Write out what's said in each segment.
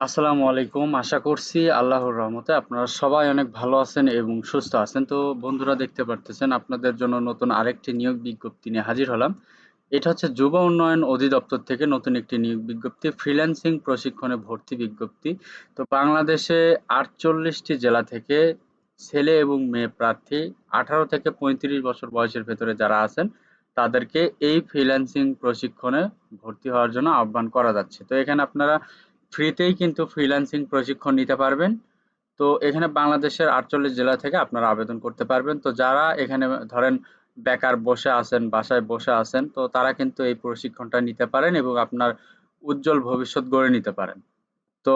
আসসালামু আলাইকুম। আশা করছি আল্লাহর রহমতে আপনারা সবাই অনেক ভালো আছেন এবং সুস্থ আছেন। তো বন্ধুরা দেখতে পারতেছেন, আপনাদের জন্য নতুন আরেকটি নিয়োগ বিজ্ঞপ্তি নিয়ে হাজির হলাম। এটা হচ্ছে যুব উন্নয়ন অধিদপ্তর থেকে নতুন একটি নিয়োগ বিজ্ঞপ্তি, ফ্রিল্যান্সিং প্রশিক্ষণে ভর্তি বিজ্ঞপ্তি। তো বাংলাদেশে ৪৮ টি জেলা থেকে ছেলে এবং মেয়ে প্রার্থী ১৮ থেকে ৩৫ বছর বয়সের ভেতরে যারা আছেন, তাদেরকে এই ফ্রিল্যান্সিং প্রশিক্ষণে ভর্তি হওয়ার জন্য আহ্বান করা যাচ্ছে। তো এখানে আপনারা ফ্রিতেই কিন্তু ফ্রিল্যান্সিং প্রশিক্ষণ নিতে পারবেন। তো এখানে বাংলাদেশের ৪৮ জেলা থেকে আপনারা আবেদন করতে পারবেন। তো যারা এখানে ধরেন বেকার বসে আছেন, বাসায় বসে আছেন তো তারা কিন্তু এই প্রশিক্ষণটা নিতে পারেন এবং আপনার উজ্জ্বল ভবিষ্যৎ গড়ে নিতে পারেন। তো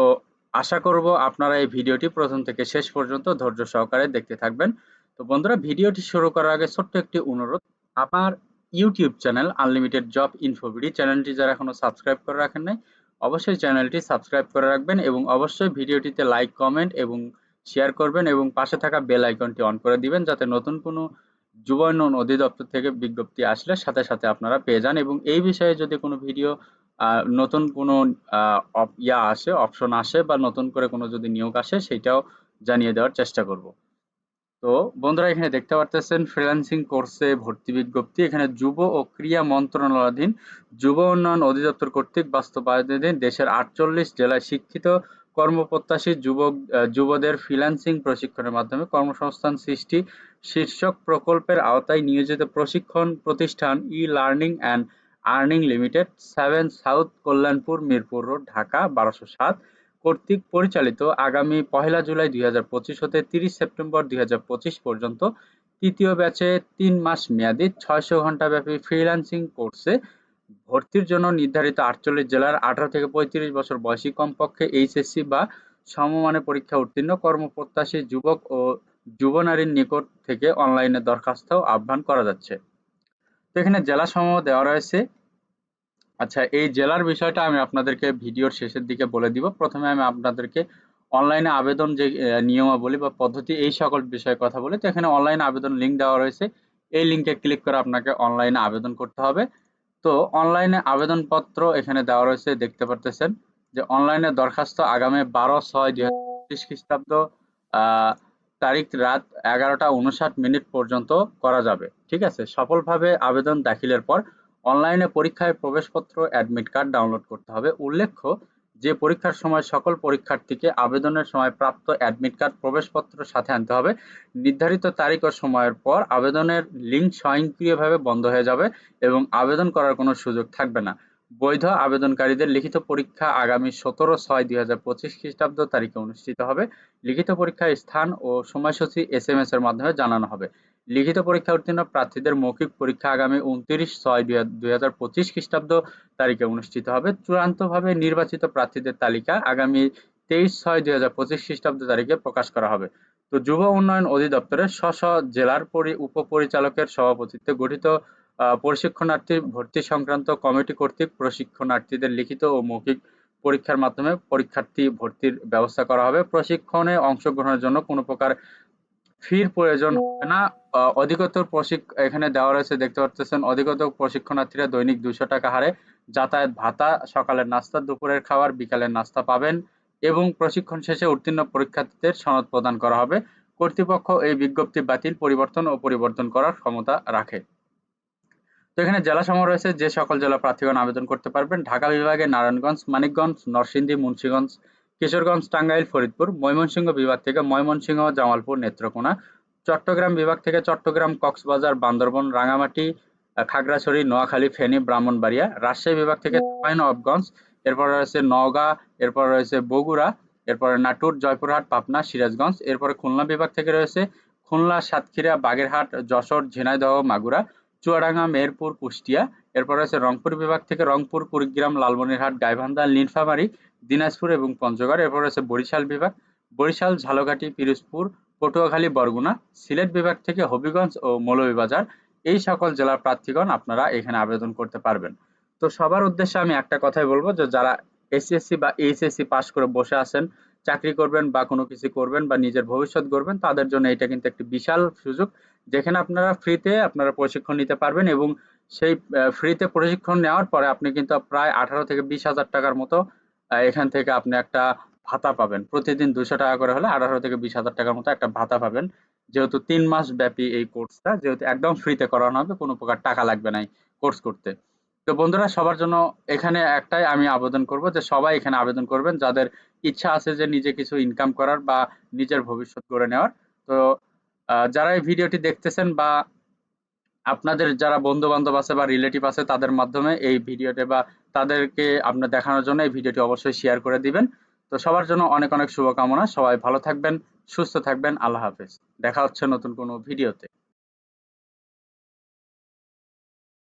আশা করব আপনারা এই ভিডিওটি প্রথম থেকে শেষ পর্যন্ত ধৈর্য সহকারে দেখতে থাকবেন। তো বন্ধুরা ভিডিওটি শুরু করার আগে ছোট্ট একটি অনুরোধ আমার YouTube channel unlimited job InfoBD চ্যানেলটি যারা এখনও সাবস্ক্রাইব করে রাখেন নাই অবশ্যই চ্যানেলটি সাবস্ক্রাইব করে রাখবেন এবং অবশ্যই ভিডিওটিতে লাইক, কমেন্ট এবং শেয়ার করবেন এবং পাশে থাকা বেল আইকনটি অন করে দিবেন যাতে নতুন কোনো যুব উন্নয়ন অধিদপ্তর থেকে বিজ্ঞপ্তি আসলে সাথে সাথে আপনারা পেয়ে যান এবং এই বিষয়ে যদি কোনো ভিডিও নতুন কোনো ইয়া আসে, অপশন আসে বা নতুন করে কোনো যদি নিয়োগ আসে সেটাও জানিয়ে দেওয়ার চেষ্টা করব। তো বন্ধুরা, এখানে দেখতে পারতেছেন ফ্রিল্যান্সিং কোর্সে ভর্তি বিজ্ঞপ্তি। এখানে যুব ও ক্রিয়া মন্ত্রণালয়াধীন যুব উন্নয়ন অধিদপ্তর কর্তৃক বাস্তবায়নাধীন দেশের আটচল্লিশ জেলায় শিক্ষিত কর্মপ্রত্যাশী যুবক যুবদের ফ্রিল্যান্সিং প্রশিক্ষণের মাধ্যমে কর্মসংস্থান সৃষ্টি, শীর্ষক প্রকল্পের আওতায় নিয়োজিত প্রশিক্ষণ প্রতিষ্ঠান e learning and earning limited seven south Kalyanpur, Mirpur road Dhaka, বারোশো সাত। কর্তৃক পরিচালিত আগামী পহেলা জুলাই দুই হাজার পঁচিশ হতে তিরিশ সেপ্টেম্বর দুই হাজার পঁচিশ পর্যন্ত তৃতীয় ব্যাচে তিন মাস মেয়াদী ছয়শো ঘণ্টা ব্যাপী ফ্রিল্যান্সিং কোর্সে ভর্তির জন্য নির্ধারিত আটচল্লিশ জেলার আঠারো থেকে পঁয়ত্রিশ বছর বয়সী কমপক্ষে এইচএসসি বা সমমানের পরীক্ষা উত্তীর্ণ কর্মপ্রত্যাশী যুবক ও যুব নারীর নিকট থেকে অনলাইনে দরখাস্ত আহ্বান করা যাচ্ছে। তো এখানে জেলা সমূহ দেওয়া রয়েছে। আচ্ছা এই জেলার বিষয়টা আমি আপনাদেরকে ভিডিওর শেষের দিকে বলে দিব। প্রথমে আমি আপনাদেরকে অনলাইনে আবেদন যে নিয়মাবলী বা পদ্ধতি, এই সকল বিষয়ে কথা বলি। তো এখানে অনলাইন আবেদন লিঙ্ক দেওয়া রয়েছে। এই লিঙ্কে ক্লিক করে আপনাকে অনলাইনে আবেদন করতে হবে। তো অনলাইনে আবেদনপত্র এখানে দেওয়া রয়েছে, দেখতে পারতেছেন যে অনলাইনে দরখাস্ত আগামী বারো ছয় দুই হাজার খ্রিস্টাব্দ তারিখ রাত এগারোটা উনষাট মিনিট পর্যন্ত করা যাবে। ঠিক আছে? সফলভাবে আবেদন দাখিলের পর অনলাইনে পরীক্ষায় প্রবেশপত্র অ্যাডমিট কার্ড ডাউনলোড করতে হবে। উল্লেখ্য যে পরীক্ষার সময় সকল পরীক্ষার্থীকে আবেদনের সময় প্রাপ্ত অ্যাডমিট কার্ড প্রবেশপত্র সাথে আনতে হবে। নির্ধারিত তারিখ ও সময়ের পর আবেদনের লিঙ্ক স্বয়ংক্রিয়ভাবে বন্ধ হয়ে যাবে এবং আবেদন করার কোনো সুযোগ থাকবে না। বৈধ আবেদনকারীদের লিখিত পরীক্ষা আগামী সতেরো ছয় দুই হাজার পঁচিশ খ্রিস্টাব্দ তারিখে অনুষ্ঠিত হবে। লিখিত পরীক্ষার স্থান ও সময়সূচি এস এম এস এর মাধ্যমে জানানো হবে। লিখিত পরীক্ষা উত্তীর্ণ প্রার্থীদের মৌখিক পরীক্ষা আগামী উনত্রিশ ছয় দুই হাজার পঁচিশ খ্রিস্টাব্দ তারিখে অনুষ্ঠিত হবে। চূড়ান্তভাবে নির্বাচিত প্রার্থীদের তালিকা আগামী তেইশ ছয় দুই হাজার পঁচিশ খ্রিস্টাব্দ তারিখে প্রকাশ করা হবে। তো যুব উন্নয়ন অধিদপ্তরের স্ব জেলার পরি, উপপরিচালকের সভাপতিত্বে গঠিত প্রশিক্ষণার্থী ভর্তি সংক্রান্ত কমিটি কর্তৃক প্রশিক্ষণার্থীদের লিখিত ও মৌখিক পরীক্ষার মাধ্যমে পরীক্ষার্থী ভর্তির ব্যবস্থা করা হবে। প্রশিক্ষণে অংশগ্রহণের জন্য কোনো প্রকার ফির প্রয়োজন হবে না। অধিকতর প্রশিক, এখানে দেওয়া রয়েছে, দেখতে পাচ্ছেন অধিকতর প্রশিক্ষণার্থীরা দৈনিক দুশো টাকা হারে যাতায়াত ভাতা, সকালের নাস্তা, দুপুরের খাবার, বিকালের নাস্তা পাবেন এবং প্রশিক্ষণ শেষে উত্তীর্ণ পরীক্ষার্থীদের সনদ প্রদান করা হবে। কর্তৃপক্ষ এই বিজ্ঞপ্তি বাতিল, পরিবর্তন ও পরিবর্তন করার ক্ষমতা রাখে। এখানে জেলা সমূহ রয়েছে, যে সকল জেলা প্রার্থীগণ আবেদন করতে পারবেন। ঢাকা বিভাগে নারায়ণগঞ্জ, মানিকগঞ্জ, নরসিংদী, মুন্সীগঞ্জ, কিশোরগঞ্জ, টাঙ্গাইল, ফরিদপুর, ময়মনসিংহ বিভাগ থেকে ময়মনসিংহ, জামালপুর, নেত্রকোনা, চট্টগ্রাম বিভাগ থেকে চট্টগ্রাম, কক্সবাজার, বান্দরবন, রাঙামাটি, খাগড়াছড়ি, নোয়াখালী, ফেনী, ব্রাহ্মণবাড়িয়া, রাজশাহী বিভাগ থেকে নবাবগঞ্জ এরপর রয়েছে নওগাঁ, এরপর রয়েছে বগুড়া, এরপরে নাটুর, জয়পুরহাট, পাবনা, সিরাজগঞ্জ, এরপরে খুলনা বিভাগ থেকে রয়েছে খুলনা, সাতক্ষীরা, বাগেরহাট, যশোর, ঝিনাইদহ, মাগুরা চুয়াডাঙ্গা, মেহেরপুর, কুষ্টিয়া। এরপর রয়েছে রংপুর বিভাগ থেকে রংপুর, কুড়িগ্রাম, লালমনিরহাট, গাইবান্ধা, নীলফামারী, দিনাজপুর এবং পঞ্চগড়। এরপর রয়েছে বরিশাল বিভাগ। বরিশাল, ঝালকাঠি, পিরোজপুর, পটুয়াখালী, বরগুনা, সিলেট বিভাগ থেকে হবিগঞ্জ ও মৌলভীবাজার। এই সকল জেলার প্রার্থীগণ আপনারা এখানে আবেদন করতে পারবেন। তো সবার উদ্দেশ্যে আমি একটা কথাই বলব যে, যারা এসএসসি বা এইচএসসি পাস করে বসে আছেন চাকরি করবেন বা কোনো কিছু করবেন বা নিজের ভবিষ্যৎ গড়বেন, তাদের জন্য এটা কিন্তু একটি বিশাল সুযোগ। যেখানে আপনারা ফ্রিতে আপনারা প্রশিক্ষণ নিতে পারবেন এবং সেই ফ্রিতে প্রশিক্ষণ নেওয়ার পরে আপনি কিন্তু প্রায় আঠারো থেকে বিশ হাজার টাকার মতো এখান থেকে আপনি একটা ভাতা পাবেন। প্রতিদিন দুশো টাকা করে হলে আঠারো থেকে বিশ হাজার টাকার মতো একটা ভাতা পাবেন। যেহেতু তিন মাস ব্যাপী এই কোর্সটা যেহেতু একদম ফ্রিতে করানো হবে, কোনো প্রকার টাকা লাগবে না কোর্স করতে। তো বন্ধুরা, সবার জন্য এখানে একটাই আমি আবেদন করব যে সবাই এখানে আবেদন করবেন। যাদের ইচ্ছা আছে যে নিজে কিছু ইনকাম করার বা নিজের ভবিষ্যৎ গড়ে নেওয়ার। তো যারা এই ভিডিওটি দেখতেছেন বা আপনাদের যারা বন্ধু বান্ধব আছে বা রিলেটিভ আছে, তাদের মাধ্যমে এই ভিডিওটি বা তাদেরকে আপনার দেখানোর জন্য এই ভিডিওটি অবশ্যই শেয়ার করে দিবেন। তো, সবার জন্য অনেক অনেক শুভকামনা। সবাই ভালো থাকবেন, সুস্থ থাকবেন। আল্লাহ হাফেজ। দেখা হচ্ছে নতুন কোনো ভিডিওতে